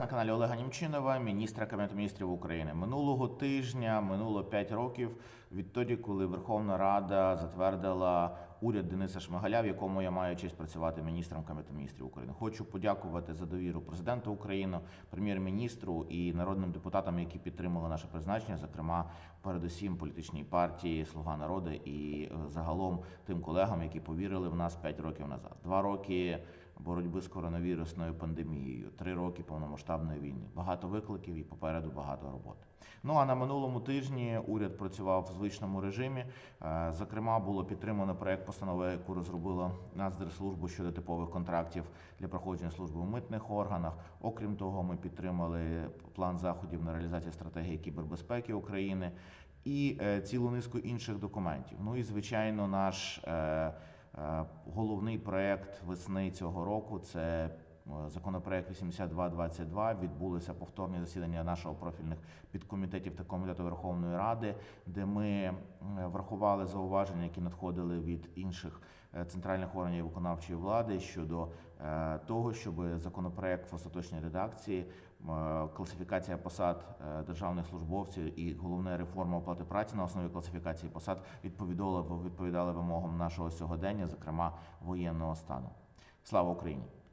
На каналі Олега Німчинова, міністра Кабінету міністрів України. Минулого тижня минуло 5 років відтоді, коли Верховна Рада затвердила уряд Дениса Шмигаля, в якому я маю честь працювати міністром Кабінету міністрів України. Хочу подякувати за довіру президенту України, прем'єр-міністру і народним депутатам, які підтримали наше призначення, зокрема, передусім політичній партії Слуга народу і е, загалом тим колегам, які повірили в нас 5 років назад. Два роки боротьби з коронавірусною пандемією, три роки повномасштабної війни. Багато викликів і попереду багато роботи. Ну а на минулому тижні уряд працював в звичному режимі. Е, Зокрема, було підтримано проект постанови, яку розробила Нацдержслужба щодо типових контрактів для проходження служби у митних органах. Окрім того, ми підтримали план заходів на реалізацію стратегії кібербезпеки України і е, цілу низку інших документів. Ну і звичайно, наш е, Е, Головний проект весни цього року це законопроект 8222. Відбулося повторні засідання нашого профільних підкомітетів та комітету Верховної Ради, де ми е, врахували зауваження, які надходили від інших е, центральних органів виконавчої влади щодо е, того, щоб законопроект в остаточній редакції, е, класифікація посад е, державних службовців і головне реформа оплати праці на основі класифікації посад відповідали відповідали вимогам нашого сьогодення, зокрема воєнного стану. Слава Україні!